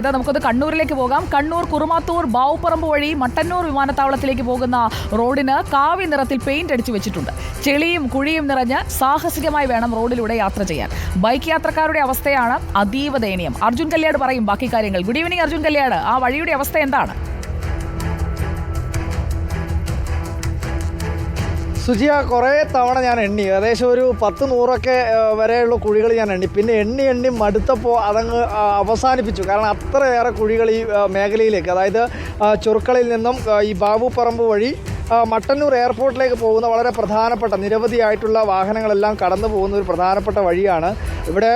ഇതാ നമുക്കത് കണ്ണൂരിലേക്ക് പോകാം. കണ്ണൂർ കുറുമാത്തൂർ ബാവുപ്പറമ്പ് വഴി മട്ടന്നൂർ വിമാനത്താവളത്തിലേക്ക് പോകുന്ന റോഡിന് കാവി നിറത്തിൽ പെയിന്റ് അടിച്ചു വെച്ചിട്ടുണ്ട്. ചെളിയും കുഴിയും നിറഞ്ഞ് സാഹസികമായി വേണം റോഡിലൂടെ യാത്ര ചെയ്യാൻ. ബൈക്ക് യാത്രക്കാരുടെ അവസ്ഥയാണ് അതീവ ദയനീയം. അർജുൻ കല്യാട് പറയും ബാക്കി കാര്യങ്ങൾ. Good evening Arjun Kalyad. ആ വഴിയുടെ അവസ്ഥ എന്താണ്? സുജിയ കുറേ തവണ ഞാൻ എണ്ണി. ഏകദേശം ഒരു പത്ത് നൂറൊക്കെ വരെയുള്ള കുഴികൾ ഞാൻ എണ്ണി. പിന്നെ എണ്ണി എണ്ണി മടുത്തപ്പോൾ അതങ്ങ് അവസാനിപ്പിച്ചു. കാരണം അത്രയേറെ കുഴികൾ ഈ മേഖലയിലേക്ക് അതായത് ചുരുക്കളിൽ നിന്നും ഈ ബാബു പറമ്പ് വഴി മട്ടന്നൂർ എയർപോർട്ടിലേക്ക് പോകുന്ന വളരെ പ്രധാനപ്പെട്ട നിരവധിയായിട്ടുള്ള വാഹനങ്ങളെല്ലാം കടന്നു പോകുന്ന ഒരു പ്രധാനപ്പെട്ട വഴിയാണ് ഇവിടെ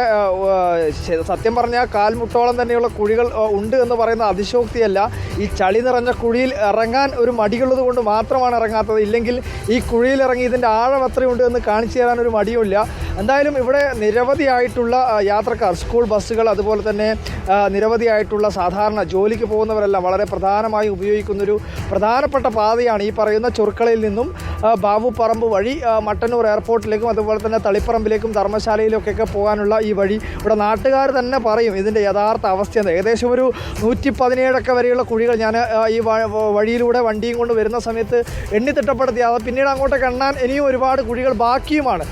സത്യം പറഞ്ഞാൽ കാൽമുട്ടോളം തന്നെയുള്ള കുഴികൾ ഉണ്ട് എന്ന് പറയുന്ന അതിശോക്തിയല്ല ഈ ചളി നിറഞ്ഞ കുഴിയിൽ ഇറങ്ങാൻ ഒരു മടിയുള്ളത് കൊണ്ട് മാത്രമാണ് ഇറങ്ങാത്തത്. ഇല്ലെങ്കിൽ ഈ കുഴിയിൽ ഇറങ്ങി ഇതിന്റെ ആഴം എത്രയുണ്ട് എന്ന് കാണിച്ചു തരാൻ ഒരു മടിയുമില്ല. എന്തായാലും ഇവിടെ നിരവധിയായിട്ടുള്ള യാത്രക്കാർ സ്കൂൾ ബസ്സുകൾ അതുപോലെ തന്നെ നിരവധിയായിട്ടുള്ള സാധാരണ ജോലിക്ക് പോകുന്നവരെല്ലാം വളരെ പ്രധാനമായി ഉപയോഗിക്കുന്നൊരു പ്രധാനപ്പെട്ട പാതയാണ് ഈ പറയുന്ന ചുരുക്കളയിൽ നിന്നും ബാബുപറമ്പ് പറമ്പ് വഴി മട്ടന്നൂർ എയർപോർട്ടിലേക്കും അതുപോലെ തന്നെ തളിപ്പറമ്പിലേക്കും ധർമ്മശാലയിലേക്കൊക്കെ പോകാനുള്ള ഈ വഴി ഇവിടെ നാട്ടുകാർ തന്നെ പറയും ഇതിന്റെ യഥാർത്ഥ അവസ്ഥ എന്താ? ഏകദേശം ഒരു നൂറ്റി പതിനേഴൊക്കെ വരെയുള്ള കുഴികൾ ഞാൻ ഈ വഴിയിലൂടെ വണ്ടിയും കൊണ്ട് വരുന്ന സമയത്ത് എണ്ണി തിട്ടപ്പെടുത്തി. അത് പിന്നീട് അങ്ങോട്ടൊക്കെ എണ്ണാൻ ഇനിയും ഒരുപാട് കുഴികൾ ബാക്കിയുമാണ്.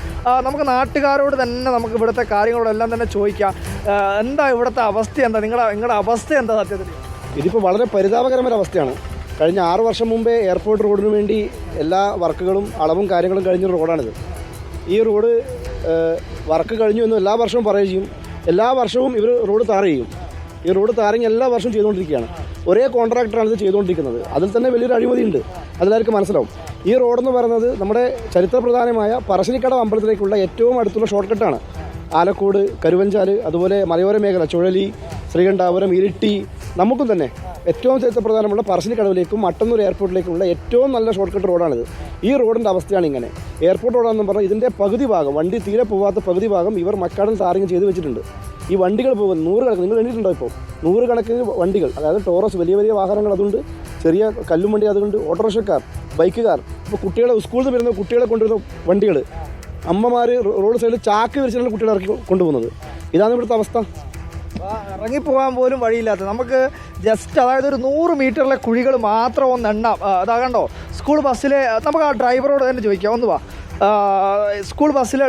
നമുക്ക് നാട്ടുകാരോട് തന്നെ നമുക്ക് ഇവിടുത്തെ കാര്യങ്ങളോടെല്ലാം തന്നെ ചോദിക്കാം. എന്താ ഇവിടുത്തെ അവസ്ഥ എന്താ? നിങ്ങളുടെ നിങ്ങളുടെ അവസ്ഥ എന്താ സത്യത്തിൽ? ഇതിപ്പോൾ വളരെ പരിതാപകരമായ അവസ്ഥയാണ്. കഴിഞ്ഞ ആറ് വർഷം മുമ്പേ എയർപോർട്ട് റോഡിന് വേണ്ടി എല്ലാ വർക്കുകളും അളവും കാര്യങ്ങളും കഴിഞ്ഞ റോഡാണിത്. ഈ റോഡ് വർക്ക് കഴിഞ്ഞു എന്ന് എല്ലാ വർഷവും പറയുകയും ചെയ്യും. എല്ലാ വർഷവും ഇവർ റോഡ് താറ ചെയ്യും. ഈ റോഡ് താറിങ് എല്ലാ വർഷവും ചെയ്തുകൊണ്ടിരിക്കുകയാണ്. ഒരേ കോൺട്രാക്ടറാണ് ഇത് ചെയ്തുകൊണ്ടിരിക്കുന്നത്. അതിൽ തന്നെ വലിയൊരു അഴിമതി അഴിമതിയുണ്ട്. അതിലായിരിക്കും മനസ്സിലാവും. ഈ റോഡെന്ന് പറയുന്നത് നമ്മുടെ ചരിത്രപ്രധാനമായ പറശ്ശിനിക്കടവ് അമ്പലത്തിലേക്കുള്ള ഏറ്റവും അടുത്തുള്ള ഷോർട്ട് കട്ടാണ് ആലക്കോട് കരുവഞ്ചാൽ അതുപോലെ മലയോര മേഖല ചുഴലി ശ്രീകണ്ഠാപുരം ഇരിട്ടി നമുക്കും തന്നെ ഏറ്റവും ചരിത്രപ്രധാനമുള്ള പറശ്ശിനിക്കടവിലേക്കും മട്ടന്നൂർ എയർപോർട്ടിലേക്കുമുള്ള ഏറ്റവും നല്ല ഷോർട്ട് കട്ട് റോഡാണിത്. ഈ റോഡിന്റെ അവസ്ഥയാണ് ഇങ്ങനെ. എയർപോർട്ട് റോഡാണെന്ന് പറഞ്ഞാൽ ഇതിന്റെ പകുതി ഭാഗം വണ്ടി തീരെ പോവാത്ത പകുതി ഭാഗം ഇവർ മക്കാടൻ സാറിങ് ചെയ്ത് വെച്ചിട്ടുണ്ട്. ഈ വണ്ടികൾ പോകും നൂറുകണക്കിന് നിങ്ങൾ എണ്ണിട്ടുണ്ടോ ഇപ്പോൾ? നൂറുകണക്കിന് വണ്ടികൾ അതായത് ടോറസ് വലിയ വലിയ വാഹനങ്ങൾ അതുകൊണ്ട് ചെറിയ കല്ലും വണ്ടി അതുകൊണ്ട് ഓട്ടോറിക്ഷക്കാർ ബൈക്കുകാർ ഇപ്പോൾ കുട്ടികളെ സ്കൂളിൽ നിന്ന് വരുന്ന കുട്ടികളെ കൊണ്ടുവരുന്ന വണ്ടികൾ. അമ്മമാർ റോഡ് സൈഡിൽ ചാക്ക് വിരിച്ചിട്ടാണ് കുട്ടികളെ ഇറക്കി കൊണ്ടുപോകുന്നത്. ഇതാണ് ഇവിടുത്തെ അവസ്ഥ. ആ, ഇറങ്ങിപ്പോകാൻ പോലും വഴിയില്ലാത്ത. നമുക്ക് ജസ്റ്റ് അതായത് ഒരു നൂറ് മീറ്ററിലെ കുഴികൾ മാത്രം ഒന്ന് എണ്ണാം. അതാ കണ്ടോ? സ്കൂൾ ബസ്സിലെ നമുക്ക് ആ ഡ്രൈവറോട് തന്നെ ചോദിക്കാം. ഒന്ന് വാ. സ്കൂൾ ബസ്സിലെ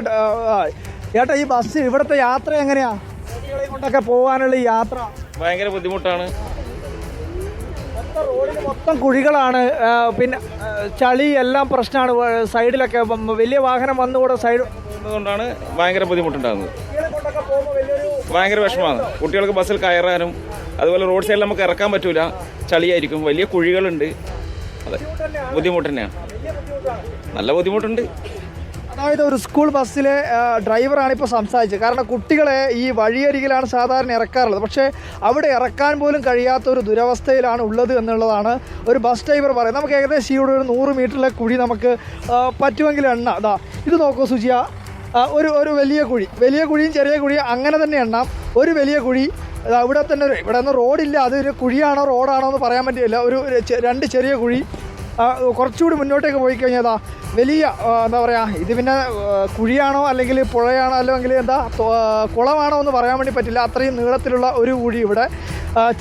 ചേട്ടാ ഈ ബസ് ഇവിടുത്തെ യാത്ര എങ്ങനെയാ? കൊണ്ടൊക്കെ പോകാനുള്ള ഈ യാത്ര? ഭയങ്കര ബുദ്ധിമുട്ടാണ്. മൊത്തം റോഡിൽ മൊത്തം കുഴികളാണ്. പിന്നെ ചളി എല്ലാം പ്രശ്നമാണ്. സൈഡിലൊക്കെ വലിയ വാഹനം വന്നുകൂടെ സൈഡ് ഭയങ്കര ബുദ്ധിമുട്ടുണ്ടാകുന്നത് കുട്ടികളെ കൊണ്ടൊക്കെ പോകുമ്പോൾ വലിയൊരു ഭയങ്കര വിഷമമാണ്. കുട്ടികൾക്ക് ബസ്സിൽ കയറാനും അതുപോലെ റോഡ് സൈഡിൽ നമുക്ക് ഇറക്കാൻ പറ്റൂല. ചളിയായിരിക്കും. വലിയ കുഴികളുണ്ട്. അതെ. ബുദ്ധിമുട്ട് തന്നെയാണ്. നല്ല ബുദ്ധിമുട്ടുണ്ട്. അതായത് ഒരു സ്കൂൾ ബസ്സിലെ ഡ്രൈവറാണ് ഇപ്പോൾ സംസാരിച്ചത്. കാരണം കുട്ടികളെ ഈ വഴിയരികിലാണ് സാധാരണ ഇറക്കാറുള്ളത്. പക്ഷേ അവിടെ ഇറക്കാൻ പോലും കഴിയാത്ത ഒരു ദുരവസ്ഥയിലാണ് ഉള്ളത് എന്നുള്ളതാണ് ഒരു ബസ് ഡ്രൈവർ പറയുന്നത്. നമുക്ക് ഏകദേശം ഇവിടെ ഒരു നൂറ് മീറ്ററിലെ കുഴി നമുക്ക് പറ്റുമെങ്കിൽ എണ്ണ. അതാ ഇത് നോക്കൂ സുജിയ. ഒരു ഒരു വലിയ കുഴി. വലിയ കുഴിയും ചെറിയ കുഴിയും അങ്ങനെ തന്നെ എണ്ണാം. ഒരു വലിയ കുഴി ഇവിടെ തന്നെ ഇവിടെ നിന്ന് റോഡില്ല അത് ഒരു കുഴിയാണോ റോഡാണോ എന്ന് പറയാൻ പറ്റില്ല. ഒരു രണ്ട് ചെറിയ കുഴി. കുറച്ചുകൂടി മുന്നോട്ടേക്ക് പോയി കഴിഞ്ഞാൽ വലിയ എന്താ പറയുക ഇത് പിന്നെ കുഴിയാണോ അല്ലെങ്കിൽ പുഴയാണോ അല്ലെങ്കിൽ എന്താ കുളമാണോ എന്ന് പറയാൻ വേണ്ടി പറ്റില്ല. അത്രയും നീളത്തിലുള്ള ഒരു കുഴി ഇവിടെ.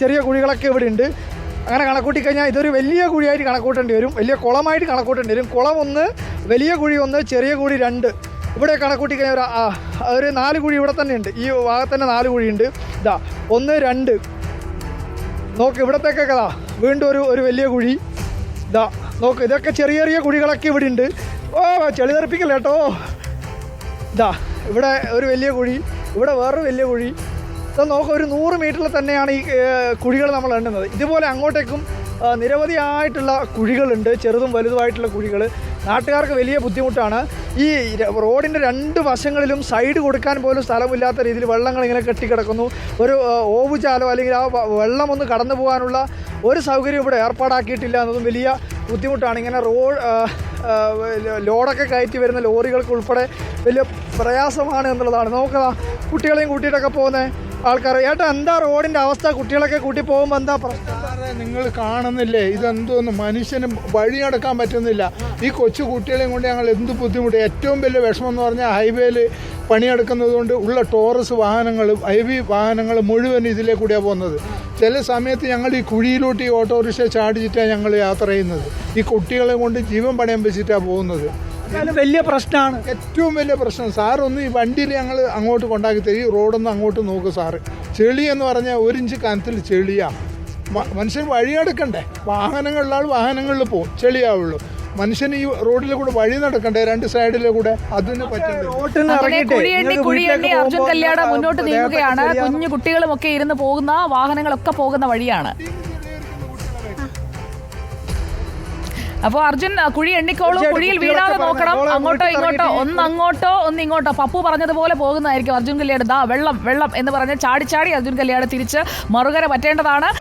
ചെറിയ കുഴികളൊക്കെ ഇവിടെ ഉണ്ട്. അങ്ങനെ കണക്കൂട്ടി കഴിഞ്ഞാൽ ഇതൊരു വലിയ കുഴിയായിട്ട് കണക്കൂട്ടേണ്ടി വരും. വലിയ കുളമായിട്ട് കണക്കൂട്ടേണ്ടി വരും. കുളം ഒന്ന് വലിയ കുഴി ഒന്ന് ചെറിയ കുഴി രണ്ട്. ഇവിടെ കണക്കൂട്ടി കഴിഞ്ഞാൽ ഒരു ഒരു നാല് കുഴി ഇവിടെ തന്നെ ഉണ്ട്. ഈ ഭാഗത്ത് തന്നെ നാല് ഉണ്ട്. ഇതാ ഒന്ന് രണ്ട്. നോക്ക് ഇവിടത്തേക്കൊക്കെ ഇതാ വീണ്ടും ഒരു ഒരു വലിയ കുഴി. ഇതാ നോക്ക് ഇതൊക്കെ ചെറിയ ചെറിയ കുഴികളൊക്കെ ഇവിടെ ഉണ്ട്. ഓ ചെളി തെറിപ്പിക്കല്ല കേട്ടോ? ഇതാ ഇവിടെ ഒരു വലിയ കുഴി ഇവിടെ വേറൊരു വലിയ കുഴി. ഇപ്പം നോക്ക് ഒരു നൂറ് മീറ്ററിൽ തന്നെയാണ് ഈ കുഴികൾ നമ്മൾ എണ്ണുന്നത്. ഇതുപോലെ അങ്ങോട്ടേക്കും നിരവധിയായിട്ടുള്ള കുഴികളുണ്ട് ചെറുതും വലുതുമായിട്ടുള്ള കുഴികൾ നാട്ടുകാർക്ക് വലിയ ബുദ്ധിമുട്ടാണ്. ഈ റോഡിന്റെ രണ്ട് വശങ്ങളിലും സൈഡ് കൊടുക്കാൻ പോലും സ്ഥലമില്ലാത്ത രീതിയിൽ വെള്ളങ്ങൾ ഇങ്ങനെ കെട്ടിക്കിടക്കുന്നു. ഒരു ഓവുചാലോ അല്ലെങ്കിൽ ആ വെള്ളം ഒന്ന് കടന്നു പോകാനുള്ള ഒരു സൗകര്യം ഇവിടെ ഏർപ്പാടാക്കിയിട്ടില്ല എന്നതും വലിയ ബുദ്ധിമുട്ടാണ്. ഇങ്ങനെ റോഡ് ലോഡൊക്കെ കയറ്റി വരുന്ന ലോറികൾക്ക് ഉൾപ്പെടെ വലിയ പ്രയാസമാണ് എന്നുള്ളതാണ്. നോക്കുക കുട്ടികളെയും കൂട്ടിയിട്ടൊക്കെ പോകുന്ന ആൾക്കാർ. ഏട്ടാ എന്താ റോഡിന്റെ അവസ്ഥ? കുട്ടികളൊക്കെ കൂട്ടി പോകുമ്പോൾ എന്താ പ്രശ്നം? നിങ്ങൾ കാണുന്നില്ലേ? ഇതെന്തോന്ന്? മനുഷ്യന് വഴി നടക്കാൻ പറ്റുന്നില്ല. ഈ കൊച്ചു കുട്ടികളെയും കൊണ്ട് ഞങ്ങൾ എന്ത് ബുദ്ധിമുട്ട്? ഏറ്റവും വലിയ വിഷമം എന്ന് പറഞ്ഞാൽ ഹൈവേയിൽ പണിയെടുക്കുന്നത് കൊണ്ട് ഉള്ള ടോറസ് വാഹനങ്ങളും വി വാഹനങ്ങൾ മുഴുവൻ ഇതിലേ കൂടിയാണ് പോകുന്നത്. ചില സമയത്ത് ഞങ്ങൾ ഈ കുഴിയിലോട്ട് ഈ ഓട്ടോറിക്ഷ ചാടിച്ചിട്ടാണ് ഞങ്ങൾ യാത്ര ചെയ്യുന്നത്. ഈ കുട്ടികളെ കൊണ്ട് ജീവൻ പണയം വെച്ചിട്ടാണ് പോകുന്നത്. വലിയ പ്രശ്നമാണ്. ഏറ്റവും വലിയ പ്രശ്നം. സാറൊന്ന് ഈ വണ്ടിയിൽ ഞങ്ങൾ അങ്ങോട്ട് കൊണ്ടാക്കി തരും. ഈ റോഡൊന്ന് അങ്ങോട്ട് നോക്കും സാറ്. ചെളി എന്ന് പറഞ്ഞാൽ ഒരു ഇഞ്ച് കനത്തിൽ ചെളിയാ. മ- മനുഷ്യൻ വഴിയെടുക്കണ്ടേ വാഹനങ്ങളിലാൾ വാഹനങ്ങളിൽ പോകും ചെളിയാവുള്ളൂ. മനുഷ്യൻ ഈ റോഡിൽ കൂടെ വഴി നടക്കണ്ടേ? രണ്ട് സൈഡിലെ കൂടെ അതിന് വീട്ടിലേക്ക് അർജുൻ കല്യാണ മുന്നോട്ട് നീങ്ങുകയാണ്. കുഞ്ഞു കുട്ടികളുമൊക്കെ ഇരുന്ന് പോകുന്ന വാഹനങ്ങളൊക്കെ പോകുന്ന വഴിയാണ്. അപ്പോൾ അർജുൻ കുഴി എണ്ണിക്കോളൂ. കുഴിയിൽ വീഴാതെ നോക്കണം. അങ്ങോട്ടോ ഇങ്ങോട്ടോ ഒന്ന് അങ്ങോട്ടോ ഒന്ന് ഇങ്ങോട്ടോ. പപ്പു പറഞ്ഞതുപോലെ പോകുന്നതായിരിക്കും അർജുൻ കല്യാട് ദാ വെള്ളം വെള്ളം എന്ന് പറഞ്ഞ് ചാടി ചാടി അർജുൻ കല്യാട് തിരിച്ച് മറുകര പറ്റേണ്ടതാണ്.